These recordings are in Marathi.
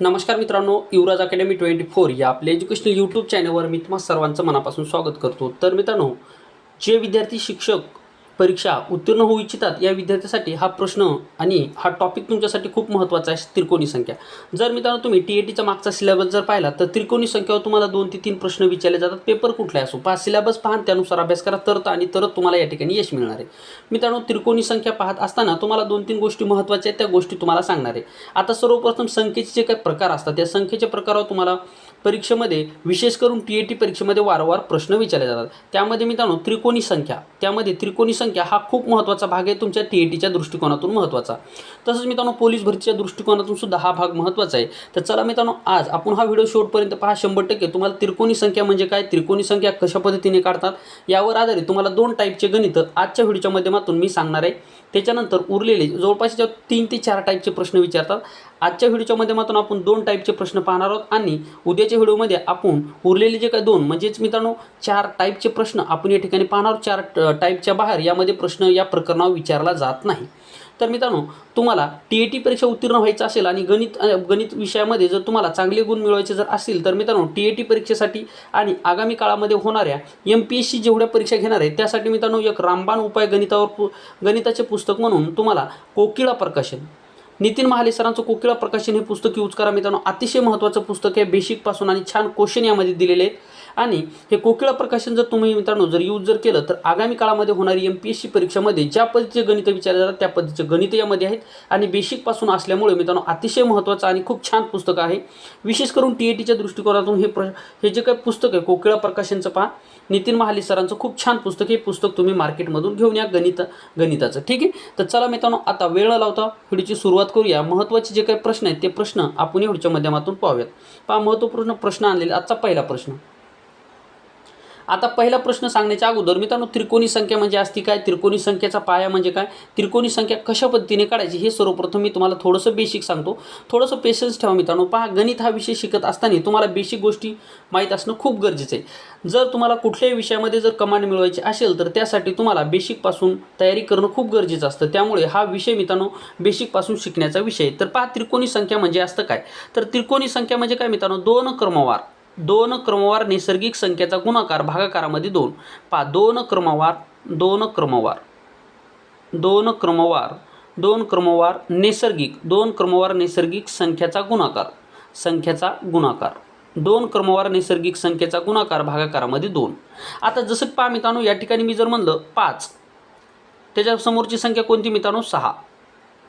नमस्कार मित्रांनो युवराज अकॅडमी ट्वेंटी फोर या आपल्या एज्युकेशनल यूट्यूब चॅनलवर मी तुम्हा सर्वांचं मनापासून स्वागत करतो. तर मित्रांनो जे विद्यार्थी शिक्षक परीक्षा उत्तीर्ण होऊ इच्छितात या विद्यार्थ्यासाठी हा प्रश्न आणि हा टॉपिक तुमच्यासाठी खूप महत्त्वाचा आहे त्रिकोणी संख्या. जर मित्रांनो तुम्ही टी ए टीचा मागचा सिलेबस जर पाहिला तर त्रिकोणी संख्यावर तुम्हाला दोन ते तीन प्रश्न विचारले जातात. पेपर कुठला असो पहा सिलेबस पहा त्यानुसार अभ्यास करा. तर आणि तरच तुम्हाला या ठिकाणी यश मिळणार आहे. मित्रांनो त्रिकोणी संख्या पाहत असताना तुम्हाला दोन तीन गोष्टी महत्त्वाच्या आहेत त्या गोष्टी तुम्हाला सांगणार आहे. आता सर्वप्रथम संख्येचे जे काही प्रकार असतात त्या संख्येच्या प्रकारावर तुम्हाला परीक्षेमध्ये विशेष करून टी ए टी परीक्षेमध्ये वारंवार प्रश्न विचारले जातात. त्यामध्ये मित्रांनो त्रिकोणी संख्या. त्यामध्ये त्रिकोणी संख्या हा खूप महत्त्वाचा भाग आहे तुमच्या टी ए टीच्या दृष्टिकोनातून महत्त्वाचा. तसंच मित्रांनो पोलीस भरतीच्या दृष्टिकोनातून सुद्धा हा भाग महत्त्वाचा आहे. तर चला मित्रांनो आज आपण हा व्हिडिओ शेवटपर्यंत पहा. शंभर टक्के तुम्हाला त्रिकोणी संख्या म्हणजे काय? त्रिकोणी संख्या कशा पद्धतीने काढतात? यावर आधारित तुम्हाला दोन टाईपचे गणित आजच्या व्हिडिओच्या माध्यमातून मी सांगणार आहे. त्याच्यानंतर उरलेले जवळपास ज्या तीन ते चार टाईपचे प्रश्न विचारतात. आजच्या व्हिडिओच्या माध्यमातून आपण दोन टाईपचे प्रश्न पाहणार आहोत आणि उद्याच्या व्हिडिओमध्ये आपण उरलेले जे काही दोन म्हणजेच मित्रांनो चार टाईपचे प्रश्न आपण या ठिकाणी पाहणार आहोत. चार ट- टाईपच्या बाहेर यामध्ये प्रश्न या प्रकरणावर विचारला जात नाही. तर मित्रांनो तुम्हाला टी ए टी परीक्षा उत्तीर्ण व्हायचं असेल आणि गणित गणित विषयामध्ये जर तुम्हाला चांगले गुण मिळवायचे जर असतील तर मित्रांनो टी ए टी परीक्षेसाठी आणि आगामी काळामध्ये होणाऱ्या एम पी एस सी जेवढ्या परीक्षा घेणार आहे त्यासाठी मित्रांनो एक रामबाण उपाय गणितावर पु गणिताचे पुस्तक म्हणून तुम्हाला कोकिळा प्रकाशन. नितीन महाले सरांचं कोकिळा प्रकाशन हे पुस्तक यूज करा मित्रांनो अतिशय महत्त्वाचं पुस्तक आहे. बेसिकपासून आणि छान क्वेश्चन यामध्ये दिलेले आहेत. आणि हे कोकिळा प्रकाशन जर तुम्ही मित्रांनो जर यूज जर केलं तर आगामी काळामध्ये होणारी एम पी एस सी परीक्षामध्ये ज्या पद्धतीचे गणित विचारले जातात त्या पद्धतीचे गणित यामध्ये आहेत. आणि बेसिकपासून असल्यामुळे मित्रांनो अतिशय महत्त्वाचं आणि खूप छान पुस्तक आहे. विशेष करून टी ए टीच्या दृष्टिकोनातून हे प्र हे जे काही पुस्तक आहे कोकिळा प्रकाशनचं पहा नितीन महाली सरांचं खूप छान पुस्तक हे पुस्तक तुम्ही मार्केटमधून घेऊन या गणित गणिताचं. ठीक आहे? तर चला मित्रांनो आता वेळ लावता व्हिडिओची सुरुवात करूया. महत्त्वाचे जे काही प्रश्न आहेत ते प्रश्न आपण व्हिडिओच्या माध्यमातून पाहूयात. पहा महत्त्वपूर्ण प्रश्न आणलेले आजचा पहिला प्रश्न. आता पहिला प्रश्न सांगण्याच्या अगोदर मित्रांनो त्रिकोणी संख्या म्हणजे असती काय? त्रिकोणी संख्येचा पाया म्हणजे काय? त्रिकोणी संख्या कशा पद्धतीने काढायची हे सर्वप्रथम मी तुम्हाला थोडंसं बेसिक सांगतो. थोडंसं पेशन्स ठेवा मित्रांनो. पहा गणित हा विषय शिकत असताना तुम्हाला बेसिक गोष्टी माहीत असणं खूप गरजेचं आहे. जर तुम्हाला कुठल्याही विषयामध्ये जर कमांड मिळवायची असेल तर त्यासाठी तुम्हाला बेसिकपासून तयारी करणं खूप गरजेचं असतं. त्यामुळे हा विषय मित्रांनो बेसिकपासून शिकण्याचा विषय आहे. तर पहा त्रिकोणी संख्या म्हणजे असतं काय? तर त्रिकोणी संख्या म्हणजे काय मित्रांनो? दोन क्रमवार. दोन क्रमवार नैसर्गिक संख्येचा गुणाकार भागाकारामध्ये दोन. पा दोन क्रमवार दोन क्रमवार. दोन क्रमवार दोन क्रमवार नैसर्गिक दोन क्रमवार नैसर्गिक संख्याचा गुणाकार. संख्याचा गुणाकार. दोन क्रमवार नैसर्गिक संख्येचा गुणाकार भागाकारामध्ये दोन. आता जसं पा मित्रांनो या ठिकाणी मी जर म्हणलं पाच त्याच्यासमोरची संख्या कोणती मित्रांनो? सहा.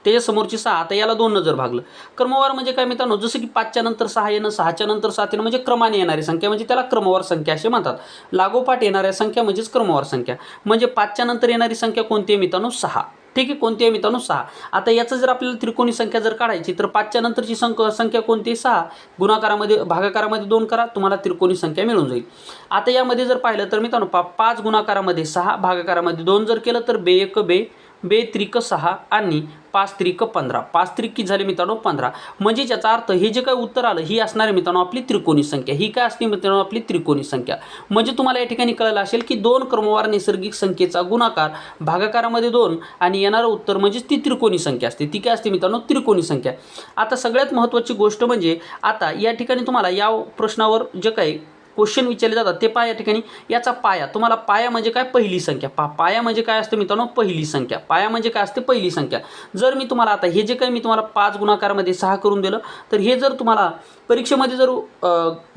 त्याच्यासमोरची सहा आता याला दोन जर भागलं. क्रमवार म्हणजे काय मित्रांनो? जसं की पाचच्या नंतर सहा येणं सहाच्या नंतर सात येणं म्हणजे क्रमाने येणारी संख्या. म्हणजे त्याला क्रमवार संख्या असे म्हणतात. लागोपाठ येणाऱ्या संख्या म्हणजेच क्रमवार संख्या. म्हणजे पाचच्या नंतर येणारी संख्या कोणती आहे मित्रांनो? सहा. ठीक आहे? कोणती आहे मित्रांनो? सहा. आता याचं जर आपल्याला त्रिकोणी संख्या जर काढायची तर पाचच्या नंतरची संख संख्या कोणती आहे? सहा. गुणाकारामध्ये भागाकारामध्ये दोन करा तुम्हाला त्रिकोणी संख्या मिळून जाईल. आता यामध्ये जर पाहिलं तर मित्रांनो पा पाच गुणाकारामध्ये सहा भागाकारामध्ये दोन जर केलं तर बे एक बे बे त्रिक सहा आणि पाच त्रिक पंधरा. पाच त्रिकी झाले मित्रांनो? पंधरा. म्हणजे याचा अर्थ हे जे काही उत्तर आलं ही असणार आहे मित्रांनो आपली त्रिकोणी संख्या. ही काय असते मित्रांनो? आपली त्रिकोणी संख्या. म्हणजे तुम्हाला या ठिकाणी कळलं असेल की दोन क्रमवार नैसर्गिक संख्येचा गुणाकार भागाकारामध्ये दोन आणि येणारं उत्तर म्हणजेच ती त्रिकोणी संख्या असते. ती काय असते मित्रांनो? त्रिकोणी संख्या. आता सगळ्यात महत्त्वाची गोष्ट म्हणजे आता या ठिकाणी तुम्हाला या प्रश्नावर जे काही क्वेश्चन विचारले जातात ते पहा या ठिकाणी याचा पाया. तुम्हाला पाया म्हणजे काय? पहिली संख्या. पा पाया म्हणजे काय असते मित्रांनो? पहिली संख्या. पाया म्हणजे काय असते? पहिली संख्या. जर मी तुम्हाला आता हे जे काही मी तुम्हाला पाच गुणाकारामध्ये सहा करून दिलं तर हे जर तुम्हाला परीक्षेमध्ये जर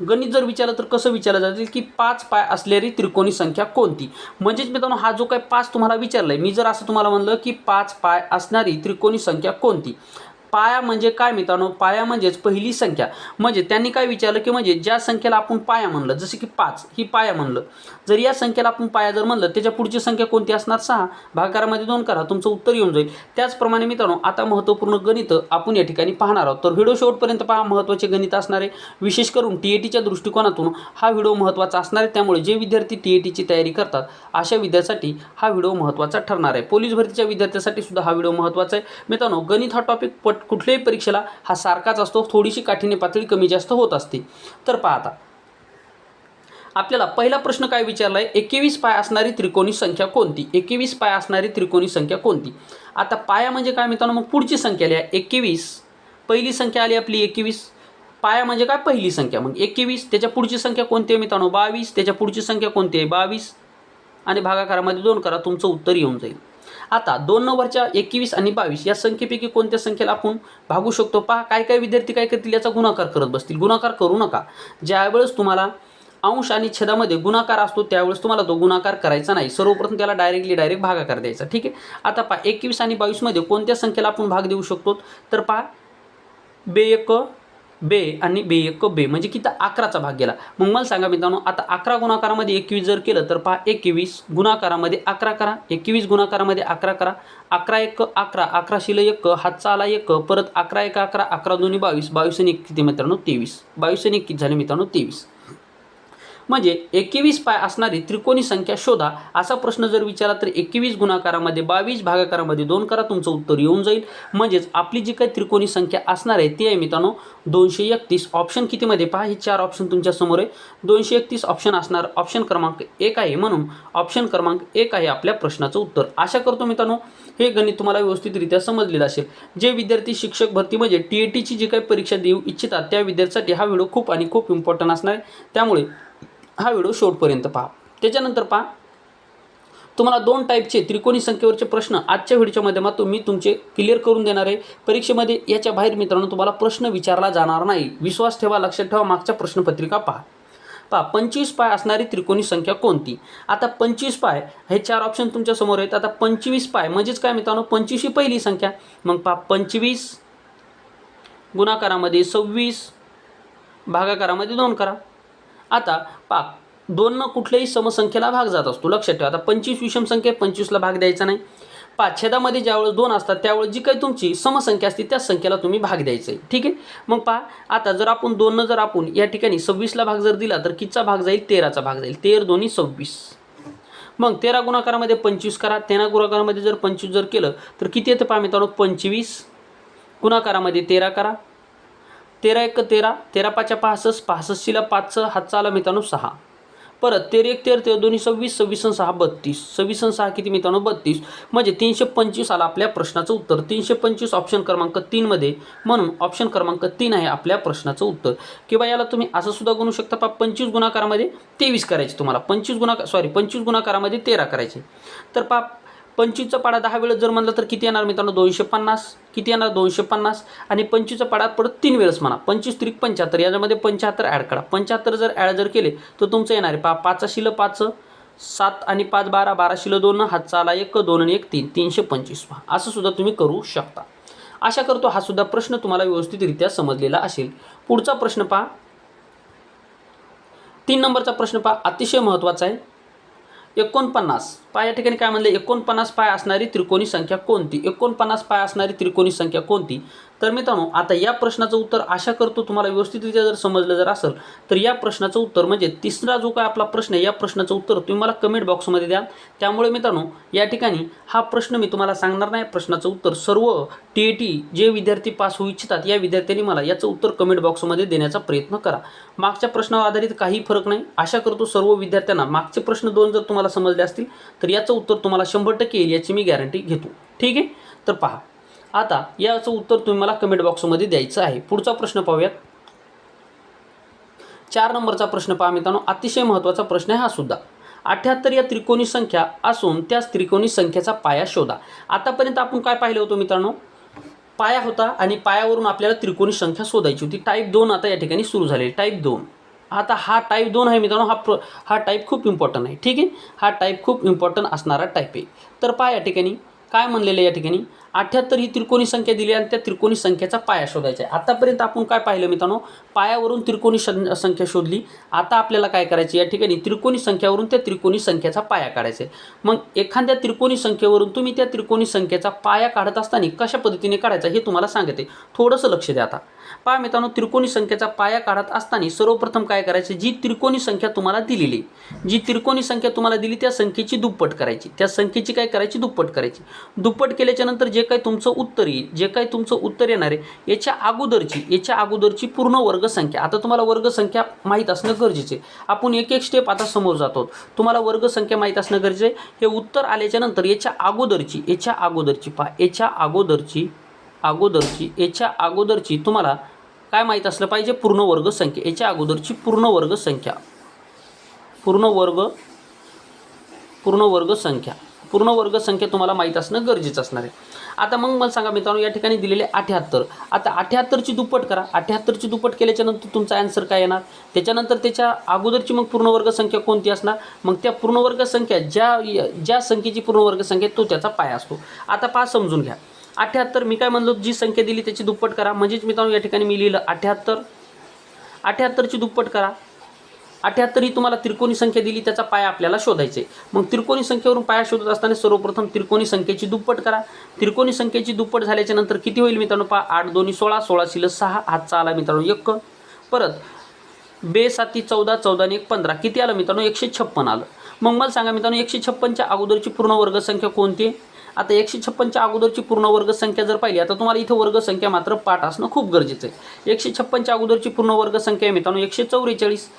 गणित जर विचारलं तर कसं विचारलं जातील की पाच पाय असलेली त्रिकोणी संख्या कोणती? म्हणजेच मित्रांनो हा जो काही पाच तुम्हाला विचारला आहे मी जर असं तुम्हाला म्हणलं की पाच पाय असणारी त्रिकोणी संख्या कोणती? पाया म्हणजे काय मित्रांनो? पाया म्हणजेच पहिली संख्या. म्हणजे त्यांनी काय विचारलं की म्हणजे ज्या संख्येला आपण पाया म्हणलं जसं की पाच ही पाया म्हणलं. जर या संख्येला आपण पाया जर म्हणलं त्याच्या पुढची संख्या कोणती असणार? सहा. भागाकारामध्ये दोन करा. तुमचं उत्तर येऊन जाईल. त्याचप्रमाणे मित्रांनो आता महत्त्वपूर्ण गणित आपण या ठिकाणी पाहणार आहोत. तर व्हिडिओ शेवटपर्यंत पहा महत्त्वाचे गणित असणार आहे. विशेष करून टी ए टीच्या दृष्टिकोनातून हा व्हिडिओ महत्त्वाचा असणार आहे. त्यामुळे जे विद्यार्थी टी ए टीची तयारी करतात अशा विद्यार्थ्यासाठी हा व्हिडिओ महत्त्वाचा ठरणार आहे. पोलीस भरतीच्या विद्यार्थ्यासाठी सुद्धा हा व्हिडिओ महत्त्वाचा आहे. मित्रांनो गणित हा टॉपिक पट कुठल्याही परीक्षेला हा सारखाच असतो. थोडीशी काठीने पातळी कमी जास्त होत असते. तर पहा आता. आपल्याला पहिला प्रश्न काय विचारला आहे एकवीस पाय असणारी त्रिकोणी संख्या कोणती? एकवीस पाय असणारी त्रिकोणी संख्या कोणती? आता पाया म्हणजे काय मित्रांनो? मग पुढची संख्या लिहा. एकवीस. पहिली संख्या आली आपली एकवीस. पाया म्हणजे काय? पहिली संख्या. मग एकवीस त्याच्या पुढची संख्या कोणती आहे मित्रांनो? बावीस. त्याच्या पुढची संख्या कोणती आहे? बावीस. आणि भागाकारामध्ये दोन करा. तुमचं उत्तर येऊन जाईल. आता दोन नंबरच्या एकवीस आणि बावीस या संख्येपैकी कोणत्या संख्येला आपण भागू शकतो? पहा काय काय विद्यार्थी काय करतील याचा गुणाकार करत बसतील. गुणाकार करू नका. ज्यावेळेस तुम्हाला अंश आणि छेदामध्ये गुणाकार असतो त्यावेळेस तुम्हाला तो गुणाकार करायचा नाही. सर्वप्रथम त्याला डायरेक्टली डायरेक्ट भागाकार द्यायचा. ठीक आहे? आता पहा एकवीस आणि बावीसमध्ये कोणत्या संख्येला आपण भाग देऊ शकतो? तर पहा बे एक बे आणि बे एक बे. म्हणजे किती? अकराचा भाग गेला. मग मला सांगा मित्रांनो आता अकरा गुणाकारामध्ये एकवीस जर केलं तर पहा एकवीस गुणाकारामध्ये अकरा करा. एकवीस गुणाकारामध्ये अकरा करा. अकरा एक अकरा. अकरा शिल एक हातचा आला एक. परत अकरा एक अकरा. अकरा दोन्ही बावीस. बावीस आणि एक किती मित्रांनो? तेवीस. बावीस आणि एक किती झाले मित्रांनो? तेवीस. म्हणजे एकवीस पाय असणारी त्रिकोणी संख्या शोधा असा प्रश्न जर विचारला तर एकवीस गुणाकारामध्ये बावीस भागाकारामध्ये दोन करा तुमचं उत्तर येऊन जाईल. म्हणजेच आपली जी काही त्रिकोणी संख्या असणार आहे ती आहे मित्रांनो दोनशे एकतीस. ऑप्शन कितीमध्ये? पहा हे चार ऑप्शन तुमच्यासमोर आहे. दोनशे एकतीस ऑप्शन असणार. ऑप्शन क्रमांक एक आहे म्हणून ऑप्शन क्रमांक एक आहे आपल्या प्रश्नाचं उत्तर. आशा करतो मित्रांनो हे गणित तुम्हाला व्यवस्थितरित्या समजलेलं असेल. जे विद्यार्थी शिक्षक भरती म्हणजे टी ए टीची जी काही परीक्षा देऊ इच्छितात त्या विद्यार्थ्यांसाठी हा व्हिडिओ खूप आणि खूप इम्पॉर्टंट असणार आहे. त्यामुळे हा व्हिडिओ शेवटपर्यंत पहा. त्याच्यानंतर पहा. तुम्हाला दोन टाईपचे त्रिकोणी संख्येवरचे प्रश्न आजच्या व्हिडिओच्या माध्यमातून मी तुमचे क्लिअर करून देणार आहे. परीक्षेमध्ये याच्या बाहेर मित्रांनो तुम्हाला प्रश्न विचारला जाणार नाही. विश्वास ठेवा लक्षात ठेवा मागच्या प्रश्नपत्रिका पहा. पहा पंचवीस पाय असणारी त्रिकोणी संख्या कोणती? आता पंचवीस पाय हे चार ऑप्शन तुमच्यासमोर आहेत. आता पंचवीस पाय म्हणजेच काय मित्रांनो? पंचवीस ही पहिली संख्या. मग पहा पंचवीस गुणाकारामध्ये सव्वीस भागाकारामध्ये दोन करा. आता पा दोननं कुठल्याही समसंख्येला भाग जात असतो. लक्षात ठेवा आता पंचवीस विषम संख्या पंचवीसला भाग द्यायचा नाही. पाच छेदामध्ये ज्यावेळेस दोन असतात त्यावेळेस जी काही तुमची समसंख्या असते त्याच संख्येला तुम्ही भाग द्यायचा आहे ठीक आहे? मग पहा आता जर आपण दोननं जर आपण या ठिकाणी सव्वीसला भाग जर दिला तर कितीचा भाग जाईल? तेराचा भाग जाईल. तेर दोन्ही सव्वीस. मग तेरा गुणाकारामध्ये पंचवीस करा. तेरा गुणाकारामध्ये जर पंचवीस जर केलं तर किती येतं पहा मित्रांनो? पंचवीस. गुणाकारामध्ये तेरा करा. तेरा एक तेरा तेरा पाचच्या पासष्ट पासष्टीला पाच हातचा आला मित्रांनो सहा. परत तेरे एक तेर तेर दोन्ही सव्वीस सव्वीस सहा बत्तीस. सव्वीस सहा किती मित्रांनो? बत्तीस. म्हणजे तीनशे पंचवीस आला आपल्या प्रश्नाचं उत्तर. तीनशे पंचवीस ऑप्शन क्रमांक तीनमध्ये म्हणून ऑप्शन क्रमांक तीन आहे आपल्या प्रश्नाचं उत्तर. किंवा याला तुम्ही असं सुद्धा गुणू शकता पा पंचवीस गुणाकारामध्ये तेवीस करायचे तुम्हाला. पंचवीस गुणाकार सॉरी पंचवीस गुणाकारामध्ये तेरा करायचे. तर पा पंचवीसचा पाडा दहा वेळेस जर म्हणलं तर किती येणार मित्रांनो? दोनशे पन्नास. किती येणार? दोनशे पन्नास. आणि पंचवीसचा पाडा परत तीन वेळेस म्हणा. पंचवीस त्रिक पंच्याहत्तर. याच्यामध्ये पंच्याहत्तर ॲड करा. पंच्याहत्तर जर ॲड जर केले तर तुमचं येणार आहे. पा पाचा शिलं पाच सात आणि पाच बारा. बारा शिलं दोन हात चाला एक दोन आणि एक तीन. तीनशे पंचवीस पहा. असं सुद्धा तुम्ही करू शकता. आशा करतो हा सुद्धा प्रश्न तुम्हाला व्यवस्थितरित्या समजलेला असेल. पुढचा प्रश्न पहा. तीन नंबरचा प्रश्न पहा. अतिशय महत्त्वाचा आहे. एकोणपन्नास. पाय या ठिकाणी काय म्हणले? एकोणपन्नास पाय असणारी त्रिकोणी संख्या कोणती? एकोणपन्नास पाय असणारी त्रिकोणी संख्या कोणती? तर मित्रांनो आता या प्रश्नाचं उत्तर आशा करतो तुम्हाला व्यवस्थितरित्या जर समजलं जर असेल तर या प्रश्नाचं उत्तर म्हणजे तिसरा जो काय आपला प्रश्न आहे या प्रश्नाचं उत्तर तुम्ही मला कमेंट बॉक्समध्ये द्या. त्यामुळे मित्रांनो या ठिकाणी हा प्रश्न मी तुम्हाला सांगणार नाही. प्रश्नाचं उत्तर सर्व टी ए टी जे विद्यार्थी पास होऊ इच्छितात या विद्यार्थ्यांनी मला याचं उत्तर कमेंट बॉक्समध्ये देण्याचा प्रयत्न करा. मागच्या प्रश्नावर आधारित काही फरक नाही. आशा करतो सर्व विद्यार्थ्यांना मागचे प्रश्न दोन जर तुम्हाला समजले असतील तर याचं उत्तर तुम्हाला शंभर टक्के येईल याची मी गॅरंटी घेतो. ठीक आहे? तर पहा आता याचं उत्तर तुम्ही मला कमेंट बॉक्समध्ये द्यायचं आहे. पुढचा प्रश्न पाहूयात. चार नंबरचा प्रश्न पहा मित्रांनो. अतिशय महत्त्वाचा प्रश्न आहे हा सुद्धा. अठ्याहत्तर या त्रिकोणी संख्या असून त्याच त्रिकोणी संख्येचा पाया शोधा. आतापर्यंत आपण काय पाहिलं होतं मित्रांनो? पाया होता आणि पायावरून आपल्याला त्रिकोणी संख्या शोधायची होती. टाईप दोन आता या ठिकाणी सुरू झाले टाईप दोन. आता हा टाईप दोन आहे मित्रांनो. हा प्र हा टाईप खूप इम्पॉर्टंट आहे. ठीक आहे? हा टाईप खूप इम्पॉर्टंट असणारा टाईप आहे. तर पहा या ठिकाणी. काय म्हणलेलं आहे या ठिकाणी? अठ्ठ्याहत्तर ही त्रिकोणी संख्या दिली आणि त्या त्रिकोणी संख्येचा पाया शोधायचा आहे. आतापर्यंत आपण काय पाहिलं मित्रांनो? पायावरून त्रिकोणी शन संख्या शोधली. आता आपल्याला काय करायचं? या ठिकाणी त्रिकोणी संख्यावरून त्या त्रिकोणी संख्येचा पाया काढायचा आहे. मग एखाद्या त्रिकोणी संख्येवरून तुम्ही त्या त्रिकोणी संख्येचा पाया काढत असताना कशा पद्धतीने काढायचा हे तुम्हाला सांगते. थोडंसं लक्ष द्या आता. पहा मित्रांनो त्रिकोणी संख्येचा पाया काढत असताना सर्वप्रथम काय करायचं? जी त्रिकोणी संख्या तुम्हाला दिलेली जी त्रिकोणी संख्या तुम्हाला दिली त्या संख्येची दुप्पट करायची. त्या संख्येची काय करायची? दुप्पट करायची. दुप्पट केल्याच्यानंतर जे काही तुमचं उत्तर येईल जे काही तुमचं उत्तर येणार आहे याच्या अगोदरची याच्या अगोदरची पूर्ण वर्गसंख्या. आता तुम्हाला वर्गसंख्या माहीत असणं गरजेचे आहे. आपण एक एक स्टेप आता समोर जातो. तुम्हाला वर्गसंख्या माहीत असणं गरजेचं आहे. हे उत्तर आल्याच्यानंतर याच्या अगोदरची याच्या अगोदरची पहा याच्या अगोदरची अगोदरची याच्या अगोदरची तुम्हाला काय माहीत असलं पाहिजे? पूर्ण वर्ग संख्या. याच्या अगोदरची पूर्ण वर्ग संख्या. पूर्ण वर्ग पूर्ण वर्ग संख्या. पूर्ण वर्ग संख्या तुम्हाला माहीत असणं गरजेचं असणार आहे. आता मग मला सांगा मित्रांनो या ठिकाणी दिलेले अठ्याहत्तर. आता अठ्याहत्तरची दुप्पट करा. अठ्याहत्तरची दुप्पट केल्याच्यानंतर तुमचा आन्सर काय येणार? त्याच्यानंतर त्याच्या अगोदरची मग पूर्ण वर्ग संख्या कोणती असणार? मग त्या पूर्ण वर्ग संख्या ज्या ज्या संख्येची पूर्ण वर्ग संख्या आहे, तो त्याचा पाया असतो. आता पहा समजून घ्या. अठ्याहत्तर मी काय म्हणलो जी संख्या दिली त्याची दुप्पट करा. म्हणजेच मित्रांनो या ठिकाणी मी लिहिलं अठ्याहत्तर. अठ्याहत्तरची दुप्पट करा. अठ्याहत्तर ही तुम्हाला त्रिकोणी संख्या दिली त्याचा पाया आपल्याला शोधायचा आहे. मग त्रिकोणी संख्येवरून पाया शोधत असताना सर्वप्रथम त्रिकोणी संख्येची दुप्पट करा. त्रिकोणी संख्येची दुप्पट झाल्याच्यानंतर किती होईल मित्रांनो? पहा आठ दोन्ही सोळा सोळा शिल सहा हातचा आला मित्रांनो एक. परत बे साती चौदा चौदाने एक पंधरा. किती आलं मित्रांनो? एकशे छप्पन आलं. मग मला सांगा मित्रांनो एकशे छप्पनच्या अगोदरची पूर्ण वर्ग संख्या कोणती आहे? आता एकशे छप्पनच्या अगोदरची पूर्ण वर्ग संख्या जर पाहिली आता तुम्हाला इथं वर्ग संख्या मात्र पाठ असणं खूप गरजेचं आहे. एकशे छप्पनच्या अगोदरची पूर्ण वर्गसंख्या आहे मित्रांनो एकशे चौवेचाळीस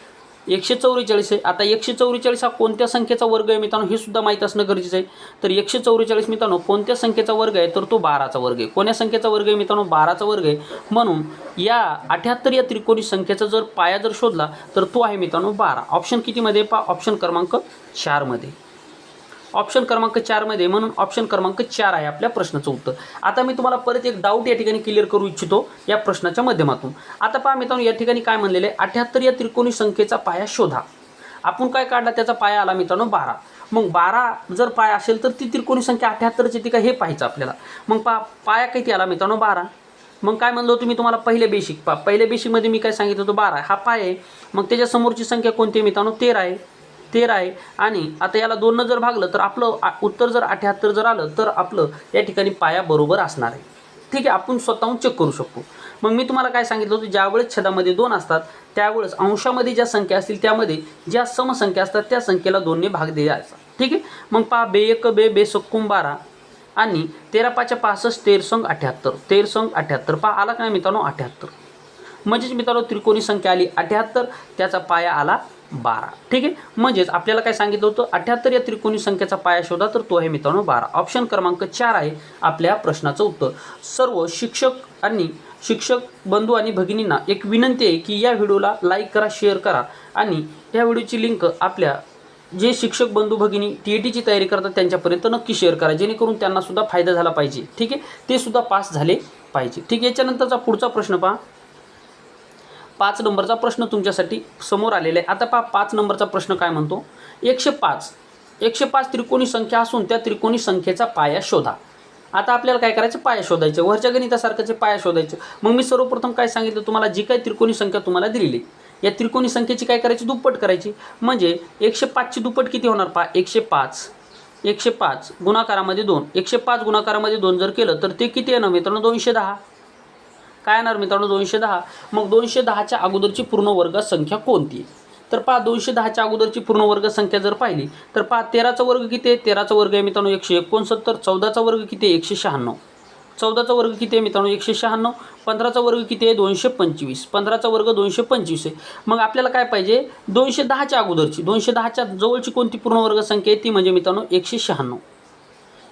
एकशे चौवेचाळीस आहे. आता एकशे चौवेचाळीस हा कोणत्या संख्येचा वर्ग आहे मित्रांनो हे सुद्धा माहीत असणं गरजेचं आहे. तर एकशे चौवेचाळीस मित्रांनो कोणत्या संख्येचा वर्ग आहे? तर तो बाराचा वर्ग आहे. कोण्या संख्येचा वर्ग आहे मित्रांनो? बाराचा वर्ग आहे. म्हणून या अठ्याहत्तर या त्रिकोणी संख्येचा जर पाया जर शोधला तर तो आहे मित्रांनो बारा. ऑप्शन कितीमध्ये पा ऑप्शन क्रमांक चारमध्ये. ऑप्शन क्रमांक चारमध्ये म्हणून ऑप्शन क्रमांक चार आहे आपल्या प्रश्नाचं उत्तर. आता मी तुम्हाला परत एक डाऊट या ठिकाणी क्लिअर करू इच्छितो या प्रश्नाच्या माध्यमातून. आता पहा मित्रांनो या ठिकाणी काय म्हणलेलं आहे? अठ्याहत्तर या त्रिकोणी संख्येचा पाया शोधा. आपण काय काढला? त्याचा पाया आला मित्रांनो बारा. मग बारा जर पाया असेल तर ती त्रिकोणी संख्या अठ्याहत्तरची ती काय हे पाहायचं आपल्याला. मग पा पाया किती आला मित्रांनो? बारा. मग काय म्हणलो तुम्ही तुम्हाला? पहिले बेसिक पा पहिल्या बेसिकमध्ये मी काय सांगितलं होतं? बारा. हा पाय आहे. मग त्याच्यासमोरची संख्या कोणती आहे मित्रांनो? तेरा आहे. तेरा आहे. आणि आता याला दोननं जर भागलं तर आपलं आ- उत्तर जर अठ्याहत्तर जर आलं तर आपलं या ठिकाणी पाया बरोबर असणार आहे. ठीक आहे आपण स्वतःहून चेक करू शकतो. मग मी तुम्हाला काय सांगितलं होतं? ज्यावेळेस छदामध्ये दोन असतात त्यावेळेस अंशामध्ये ज्या संख्या असतील त्यामध्ये ज्या समसंख्या असतात त्या संख्येला दोनने भाग द्यायचा. ठीक आहे? मग पहा बे एक बे बे सक्कुम बारा आणि तेरा पाच्या पासष्ट तेरसंग अठ्याहत्तर. तेरसंग अठ्याहत्तर. पहा आला काय मित्रांनो? अठ्याहत्तर. म्हणजेच मित्रांनो त्रिकोणी संख्या आली अठ्याहत्तर. त्याचा पाया आला बारा. ठीक आहे? म्हणजेच आपल्याला काय सांगितलं होतं? अठ्याहत्तर या त्रिकोणी संख्येचा पाया शोधा तर तो आहे मित्रांनो बारा. ऑप्शन क्रमांक चार आहे आपल्या प्रश्नाचं उत्तर. सर्व शिक्षक आणि शिक्षक बंधू आणि भगिनींना एक विनंती आहे की या व्हिडिओला लाईक करा शेअर करा आणि या व्हिडिओची लिंक आपल्या जे शिक्षक बंधू भगिनी टी ए टीची तयारी करतात त्यांच्यापर्यंत नक्की शेअर करा. जेणेकरून त्यांनासुद्धा फायदा झाला पाहिजे. ठीक आहे? ते सुद्धा पास झाले पाहिजे. ठीक आहे? याच्यानंतरचा पुढचा प्रश्न पहा. पाच नंबरचा प्रश्न तुमच्यासाठी समोर आलेला आहे. आता पहा पाच नंबरचा प्रश्न काय म्हणतो? एकशे पाच. एकशे पाच त्रिकोणी संख्या असून त्या त्रिकोणी संख्येचा पाया शोधा. आता आपल्याला काय करायचं? पाया शोधायचे. वरच्या गणितासारखंचे पाया शोधायचे. मग मी सर्वप्रथम काय सांगितलं? तुम्हाला जी काही त्रिकोणी संख्या तुम्हाला दिलेली या त्रिकोणी संख्येची काय करायची? दुप्पट करायची. म्हणजे एकशे पाचची दुप्पट किती होणार? पहा एकशे पाच. एकशे पाच गुणाकारामध्ये दोन. एकशे पाच गुणाकारामध्ये दोन जर केलं तर ते किती येणार मित्रांनो दोनशे दहा. काय येणार मित्रांनो? दोनशे दहा. मग दोनशे दहाच्या अगोदरची पूर्ण वर्ग संख्या कोणती? आहे तर पहा दोनशे दहाच्या अगोदरची पूर्ण वर्ग संख्या जर पाहिली तर पहा तेराचा वर्ग किती आहे? तेराचा वर्ग आहे मित्रांनो एकशे एकोणसत्तर चौदाचा वर्ग किती आहे? एकशे शहाण्णव. चौदाचा वर्ग किती आहे मित्रांनो? एकशे शहाण्णव. पंधराचा वर्ग किती आहे? दोनशे पंचवीस. पंधराचा वर्ग दोनशे पंचवीस आहे. मग आपल्याला काय पाहिजे? दोनशे दहाच्या अगोदरची दोनशे दहाच्या जवळची कोणती पूर्ण वर्ग संख्या आहे? ती म्हणजे मित्रांनो एकशे शहाण्णव.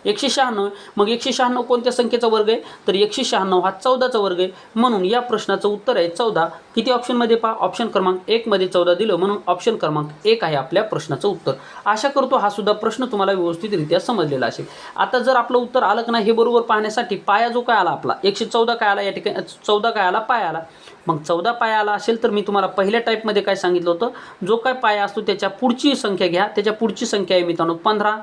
एकशे शहाण्णव. मग एकशे शहाण्णव कोणत्या संख्येचा वर्ग आहे? तर एकशे शहाण्णव हा चौदाचा वर्ग आहे. म्हणून या प्रश्नाचं उत्तर आहे चौदा. किती ऑप्शनमध्ये पहा? ऑप्शन क्रमांक एकमध्ये चौदा दिलं. म्हणून ऑप्शन क्रमांक एक आहे आपल्या प्रश्नाचं उत्तर. आशा करतो हा सुद्धा प्रश्न तुम्हाला व्यवस्थितरित्या समजलेला असेल. आता जर आपलं उत्तर आलं का नाही हे बरोबर पाहण्यासाठी पाया जो काय आला आपला? एकशे चौदा काय आला या ठिकाणी? चौदा काय आला? पाया आला. मग चौदा पाया आला असेल तर मी तुम्हाला पहिल्या टाईपमध्ये काय सांगितलं होतं? जो काय पाया असतो त्याच्या पुढची संख्या घ्या. त्याच्या पुढची संख्या आहे मित्रांनो पंधरा.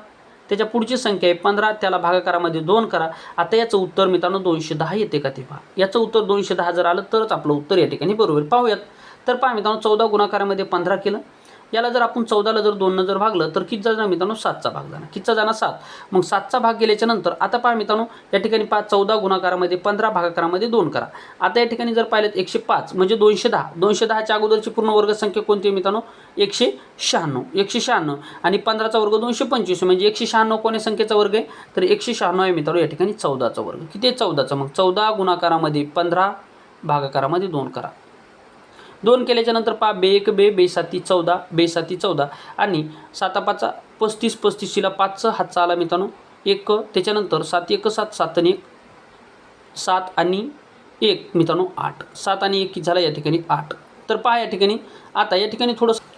त्याच्या पुढची संख्या आहे पंधरा त्याला भागाकारामध्ये दोन करा. आता याचं उत्तर मित्रांनो दोनशे दहा येते का ते पहा याचं उत्तर दोनशे दहा जर आलं तरच आपलं उत्तर या ठिकाणी बरोबर. पाहूयात. तर पहा मित्रांनो चौदा गुणाकारामध्ये पंधरा केलं. याला जर आपण चौदाला जर दोननं जर भागलं तर किती जाणार मित्रांनो? सातचा भाग जाणार. कितीचा जाणार? सात. मग सातचा भाग गेल्याच्यानंतर आता पहा मित्रांनो या ठिकाणी पाच चौदा गुणाकारामध्ये पंधरा भागाकारामध्ये दोन करा. आता या ठिकाणी जर पाहिलं एकशे पाच म्हणजे दोनशे दहा. दोनशे दहाच्या अगोदरची पूर्ण वर्ग संख्या कोणती आहे मित्रांनो? एकशे शहाण्णव. एकशे शहाण्णव. आणि पंधराचा वर्ग दोनशे पंचवीस. म्हणजे एकशे शहाण्णव कोण्या संख्येचा वर्ग आहे? तर एकशे शहाण्णव आहे मित्रांनो या ठिकाणी चौदाचा वर्ग. किती आहे चौदाचा? मग चौदा गुणाकारामध्ये पंधरा भागाकारामध्ये दोन करा. दोन केल्याच्यानंतर पहा बे एक बे बेसाती चौदा बेसाती चौदा. आणि साता पाचा पस्तीस पस्तीसशीला पाचचं हातचा आला मित्रांनो. एक त्याच्यानंतर सात एक सात सात आणि एक. सात आणि एक मित्रांनो आठ. सात आणि एक झाला या ठिकाणी आठ. तर पहा या ठिकाणी आता या ठिकाणी थोडंसं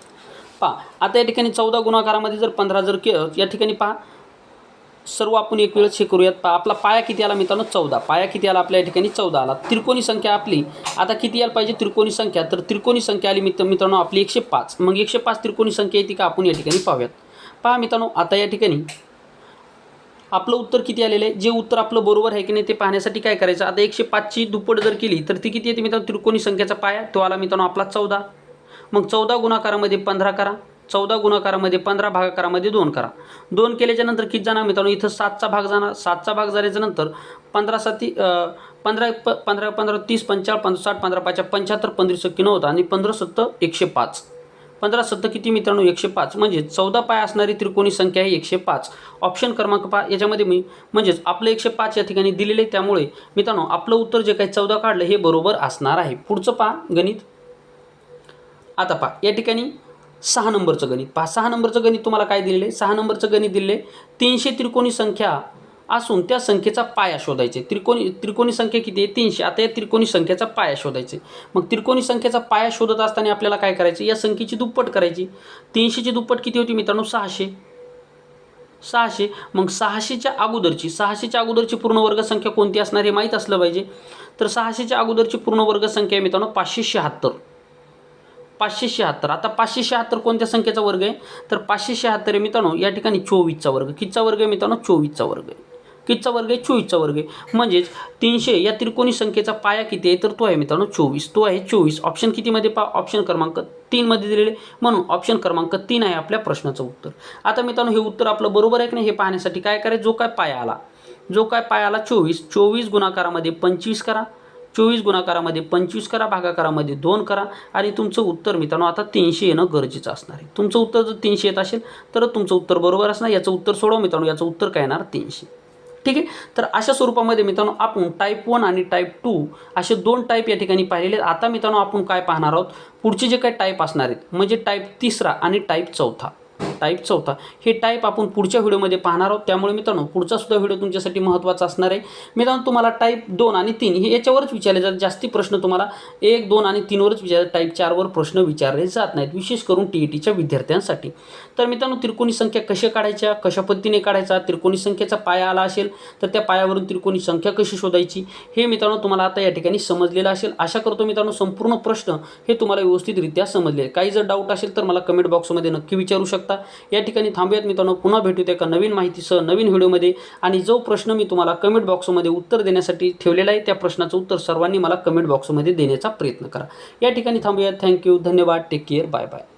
पहा आता या ठिकाणी चौदा गुणाकारामध्ये जर पंधरा जर के या ठिकाणी पहा सर्व आपण एक वेळच हे करूयात. पा आपला पाया किती आला मित्रांनो? चौदा. पाया किती आला आपल्या या ठिकाणी? चौदा आला. त्रिकोणी संख्या आपली. आता किती यायला पाहिजे त्रिकोणी संख्या? तर त्रिकोणी संख्या आली मित्र मित्रांनो आपली एकशे पाच. मग एकशे पाच त्रिकोणी संख्या येते का? आपण या ठिकाणी पाहूयात. पहा मित्रांनो आता या ठिकाणी आपलं उत्तर किती आलेलं आहे? जे उत्तर आपलं बरोबर आहे की नाही ते पाहण्यासाठी काय करायचं? आता एकशे पाचची दुप्पट जर केली तर ती किती येते मित्रांनो? त्रिकोणी संख्येचा पाया. तो आला मित्रांनो आपला चौदा. मग चौदा गुणाकारामध्ये पंधरा करा. चौदा गुणाकारामध्ये पंधरा भागाकारामध्ये दोन करा. दोन केल्याच्यानंतर किती जाणार मित्रांनो? इथं सातचा भाग जाणार. सातचा भाग झाल्याच्यानंतर पंधरा साती पंधरा प पंधरा पंधरा तीस पंचाळ पंधरा साठ पंधरा पाच पंच्याहत्तर पंधरा सत्ती नव्वद आणि पंधरा सत्तर एकशे पाच. पंधरा सत्तर किती मित्रांनो? एकशे पाच. म्हणजे चौदा पाय असणारी त्रिकोणी संख्या आहे एकशे पाच. ऑप्शन क्रमांक पहा. याच्यामध्ये मी म्हणजेच आपलं एकशे पाच या ठिकाणी दिलेले आहे. त्यामुळे मित्रांनो आपलं उत्तर जे काही चौदा काढलं हे बरोबर असणार आहे. पुढचं पहा गणित. आता पहा. या ठिकाणी सहा नंबरचं गणित. पहा सहा नंबरचं गणित तुम्हाला काय दिलेलं आहे? सहा नंबरचं गणित दिले तीनशे त्रिकोणी संख्या असून त्या संख्येचा पाया शोधायचे. त्रिकोणी त्रिकोणी संख्या किती आहे? तीनशे. आता या त्रिकोणी संख्येचा पाया शोधायचे. मग त्रिकोणी संख्येचा पाया शोधत असताना आपल्याला काय करायचे? या संख्येची दुप्पट करायची. तीनशेची दुप्पट किती होती मित्रांनो? सहाशे. सहाशे. मग सहाशेच्या अगोदरची सहाशेच्या अगोदरची पूर्ण वर्गसंख्या कोणती असणार हे माहीत असलं पाहिजे. तर सहाशेच्या अगोदरची पूर्ण वर्गसंख्या आहे मित्रांनो पाचशे शहात्तर. पाचशे शहात्तर. आता पाचशे शहात्तर कोणत्या संख्येचा वर्ग आहे? तर पाचशे शहात्तर आहे मित्रांनो या ठिकाणी चोवीसचा वर्ग. कितीचा वर्ग आहे मित्रांनो? चोवीसचा वर्ग आहे. कितीचा वर्ग आहे? चोवीसचा वर्ग आहे. म्हणजेच तीनशे या त्रिकोणी संख्येचा पाया किती आहे? तर तो आहे मित्रांनो चोवीस. तो आहे चोवीस. ऑप्शन कितीमध्ये पा ऑप्शन क्रमांक तीनमध्ये दिलेले म्हणून ऑप्शन क्रमांक तीन आहे आपल्या प्रश्नाचं उत्तर. आता मित्रांनो हे उत्तर आपलं बरोबर आहे की नाही हे पाहण्यासाठी काय करायचं? जो काय पाया आला. जो काय पाया आला? चोवीस. चोवीस गुणाकारामध्ये पंचवीस करा. चोवीस गुणाकारामध्ये पंचवीस करा भागाकारामध्ये दोन करा आणि तुमचं उत्तर मित्रांनो आता तीनशे येणं गरजेचं असणार आहे. तुमचं उत्तर जर तीनशे येत असेल तर तुमचं उत्तर बरोबर असणार. याचं उत्तर सोडवा मित्रांनो याचं उत्तर काय येणार? तीनशे. ठीक आहे? तर अशा स्वरूपामध्ये मित्रांनो आपण टाईप वन आणि टाईप टू असे दोन टाईप या ठिकाणी पाहिलेले आहेत. आता मित्रांनो आपण काय पाहणार आहोत? पुढचे जे काही टाईप असणार आहेत म्हणजे टाईप तिसरा आणि टाईप चौथा. टाईप चौथा हे टाईप आपण पुढच्या व्हिडिओमध्ये पाहणार आहोत. त्यामुळे मित्रांनो पुढचा सुद्धा व्हिडिओ तुमच्यासाठी महत्त्वाचा असणार आहे. मित्रांनो तुम्हाला टाईप दोन आणि तीन हे याच्यावरच विचारले जातात. जास्ती प्रश्न तुम्हाला एक दोन आणि तीनवरच विचार टाईप चारवर प्रश्न विचारले जात नाहीत. विशेष करून टी ई टीच्या विद्यार्थ्यांसाठी. तर मित्रांनो त्रिकोणी संख्या कशा काढायच्या? कशा पद्धतीने काढायचा? त्रिकोणी संख्येचा पाया आला असेल तर त्या पायावरून त्रिकोणी संख्या कशी शोधायची? हे मित्रांनो तुम्हाला आता या ठिकाणी समजलेलं असेल. आशा करतो मित्रांनो संपूर्ण प्रश्न हे तुम्हाला व्यवस्थितरित्या समजले. काही जर डाऊट असेल तर मला कमेंट बॉक्समध्ये नक्की विचारू शकता. या ठिकाणी थांबूयात मित्रांनो. पुन्हा भेटूत एका नवीन माहितीसह नवीन व्हिडिओमध्ये. आणि जो प्रश्न मी तुम्हाला कमेंट बॉक्समध्ये उत्तर देण्यासाठी ठेवलेला आहे त्या प्रश्नाचं उत्तर सर्वांनी मला कमेंट बॉक्समध्ये देण्याचा प्रयत्न करा. या ठिकाणी थांबूयात. थँक्यू धन्यवाद. Take care bye bye